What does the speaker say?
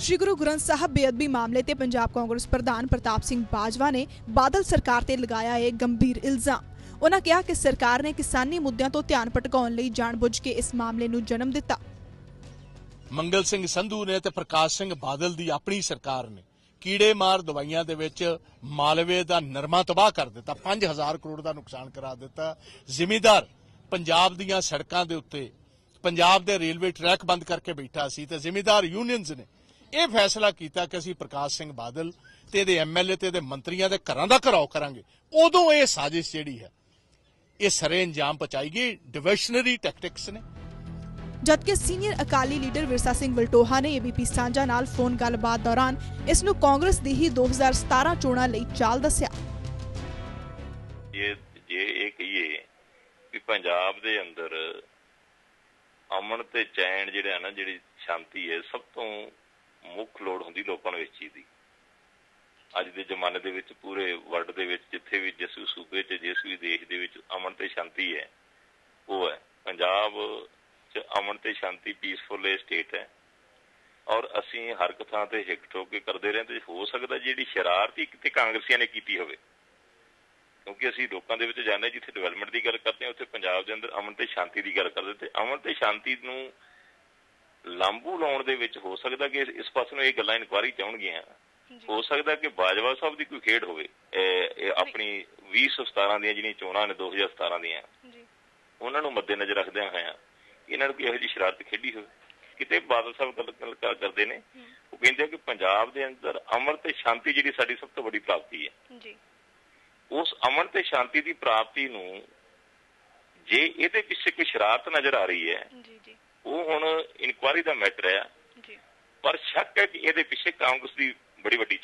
ਸ਼੍ਰੀ ਗੁਰੂ ਗ੍ਰੰਥ ਸਾਹਿਬ ਬੇਅਦਬੀ ਮਾਮਲੇ ਤੇ ਪੰਜਾਬ ਕਾਂਗਰਸ ਪ੍ਰਧਾਨ ਪ੍ਰਤਾਪ ਸਿੰਘ ਬਾਜਵਾ ਨੇ ਬਾਦਲ ਸਰਕਾਰ ਤੇ ਲਗਾਇਆ ਇਹ ਗੰਭੀਰ ਇਲਜ਼ਾਮ। ਉਹਨਾਂ ਕਿਹਾ ਕਿ ਸਰਕਾਰ ਨੇ ਕਿਸਾਨੀ ਮੁੱਦਿਆਂ ਤੋਂ ਧਿਆਨ ਭਟਕਾਉਣ ਲਈ ਜਾਣਬੁੱਝ ਕੇ ਇਸ ਮਾਮਲੇ ਨੂੰ ਜਨਮ ਦਿੱਤਾ। ਮੰਗਲ ਸਿੰਘ ਸੰਧੂ ਨੇ ਤੇ ਪ੍ਰਕਾਸ਼ ਸਿੰਘ ਬਾਦਲ ਦੀ ਆਪਣੀ ਸਰਕਾਰ ਨੇ ਕੀੜੇ ਮਾਰ ਦਵਾਈਆਂ ਦੇ ਵਿੱਚ ਮਾਲਵੇ ਦਾ ਨਰਮਾ ਤਬਾਹ ਕਰ ਦਿੱਤਾ 5000 ਕਰੋੜ ਦਾ ਨੁਕਸਾਨ ਕਰਾ ਦਿੱਤਾ। ਜ਼ਿਮੀਦਾਰ ਪੰਜਾਬ ਦੀਆਂ ਸੜਕਾਂ ਦੇ ਉੱਤੇ, ਪੰਜਾਬ ਦੇ ਰੇਲਵੇ ਟਰੈਕ ਬੰਦ ਕਰਕੇ ਬੈਠਾ ਸੀ ਤੇ ਜ਼ਿਮੀਦਾਰ ਯੂਨੀਅਨਸ ਨੇ ਇਹ ਫੈਸਲਾ ਕੀਤਾ ਕਿ ਅਸੀਂ ਪ੍ਰਕਾਸ਼ ਸਿੰਘ ਬਾਦਲ ਤੇ ਇਹਦੇ ਐਮਐਲਏ ਤੇ ਇਹਦੇ ਮੰਤਰੀਆਂ ਦੇ ਘਰਾਂ ਦਾ ਘਰਾਓ ਕਰਾਂਗੇ। ਉਦੋਂ ਇਹ ਸਾਜ਼ਿਸ਼ ਜਿਹੜੀ ਹੈ ਇਹ ਸਰੇ ਅੰਜਾਮ ਪਹੁੰਚਾਈ ਗਈ ਡਿਵਰਸ਼ਨਰੀ ਟੈਕਟਿਕਸ ਨੇ। ਜਦਕਿ ਸੀਨੀਅਰ ਅਕਾਲੀ ਲੀਡਰ ਵਿਰਸਾ ਸਿੰਘ ਵਲਟੋਹਾ ਨੇ ਏਬੀਪੀ ਸਾਂਝਾ ਨਾਲ ਫੋਨ ਗੱਲਬਾਤ ਦੌਰਾਨ ਇਸ ਨੂੰ ਕਾਂਗਰਸ ਦੀ ਹੀ 2017 ਚੋਣਾਂ ਲਈ ਚਾਲ ਦੱਸਿਆ। ਜੇ ਜੇ ਇਹ ਕਹੀਏ ਕਿ ਪੰਜਾਬ ਦੇ ਅੰਦਰ ਅਮਨ ਤੇ ਚੈਨ ਜਿਹੜਾ ਨਾ ਜਿਹੜੀ ਸ਼ਾਂਤੀ ਹੈ ਸਭ ਤੋਂ ਮੁੱਖ ਲੋੜ ਹੁੰਦੀ ਲੋਕਾਂ ਨੂੰ ਇਸ ਚੀਜ਼ ਦੀ। ਅੱਜ ਦੇ ਜ਼ਮਾਨੇ ਦੇ ਵਿੱਚ ਪੂਰੇ ਵਰਲਡ ਦੇ ਵਿੱਚ ਜਿੱਥੇ ਵੀ ਜਿਸ ਵੀ ਸੂਬੇ 'ਚ, ਜਿਸ ਵੀ ਦੇਸ਼ ਦੇ ਵਿੱਚ ਅਮਨ ਤੇ ਸ਼ਾਂਤੀ ਹੈ, ਉਹ ਹੈ। ਪੰਜਾਬ 'ਚ ਅਮਨ ਤੇ ਸ਼ਾਂਤੀ ਪੀਸਫੁਲ ਸਟੇਟ ਹੈ। ਔਰ ਅਸੀਂ ਹਰ ਇੱਕ ਥਾਂ ਤੇ ਹਿੱਕ ਠੋਕ ਕੇ ਕਰਦੇ ਰਹੇ ਤੇ ਹੋ ਸਕਦਾ ਜਿਹੜੀ ਸ਼ਰਾਰਤੀ ਕਿਤੇ ਕਾਂਗਰਸੀਆਂ ਨੇ ਕੀਤੀ ਹੋਵੇ। ਕਿਉਂਕਿ ਅਸੀਂ ਲੋਕਾਂ ਦੇ ਵਿੱਚ ਜਾਂਦੇ ਜਿੱਥੇ ਡਿਵੈਲਪਮੈਂਟ ਦੀ ਗੱਲ ਕਰਦੇ ਹਾਂ, ਉੱਥੇ ਪੰਜਾਬ ਦੇ ਅੰਦਰ ਅਮਨ ਤੇ ਸ਼ਾਂਤੀ ਦੀ ਗੱਲ ਕਰਦੇ ਤੇ ਅਮਨ ਤੇ ਸ਼ਾਂਤੀ ਨੂੰ ਲਾਂਬੂ ਲਾਉਣ ਦੇ ਵਿੱਚ ਹੋ ਸਕਦਾ ਕਿ ਇਸ ਪਾਸੇ ਨੂੰ ਇਹ ਗੱਲਾਂ ਇਨਕੁਆਰੀ ਚਾਹਣਗੀਆਂ ਹੋ ਸਕਦਾ ਕਿ ਬਾਜਵਾ ਸਾਹਿਬ ਦੀ ਕੋਈ ਖੇਡ ਹੋਵੇ ਇਹ ਆਪਣੀ 2017 ਦੀਆਂ ਜਿਹੜੀਆਂ ਚੋਣਾਂ ਨੇ 2017 ਦੀਆਂ ਜੀ ਉਹਨਾਂ ਨੂੰ ਮੱਦੇਨਜ਼ਰ ਰੱਖਦਿਆਂ ਹੋਇਆਂ ਇਹਨਾਂ ਨੂੰ ਕੋਈ ਇਹੋ ਜਿਹੀ ਸ਼ਰਾਰਤ ਖੇਡੀ ਹੋਵੇ? ਕਿਤੇ ਬਾਦਲ ਸਾਹਿਬ ਗੱਲ ਗੱਲ ਕਰ- ਕਰਦੇ ਨੇ ਉਹ ਕਹਿੰਦੇ ਕਿ ਪੰਜਾਬ ਦੇ ਅੰਦਰ ਅਮਨ ਤੇ ਸ਼ਾਂਤੀ ਜਿਹੜੀ ਸਾਡੀ ਸਭ ਤੋਂ ਵੱਡੀ ਪ੍ਰਾਪਤੀ ਹੈ। ਜੀ ਉਸ ਅਮਨ ਤੇ ਸ਼ਾਂਤੀ ਦੀ ਪ੍ਰਾਪਤੀ ਨੂੰ ਜੇ ਇਹਦੇ ਪਿੱਛੇ ਕੋਈ ਸ਼ਰਾਰਤ ਨਜ਼ਰ ਆ ਰਹੀ ਹੈ ਜੀ ਜੀ। ਉਹ ਹੁਣ ਇਨਕੁਆਰੀ ਦਾ ਮੈਟਰ ਹੈ। ਜੀ। ਪਰ ਸ਼ੱਕ ਹੈ ਕਿ ਇਹਦੇ ਪਿੱਛੇ ਕਾਂਗਰਸ ਦੀ ਬੜੀ ਵੱਡੀ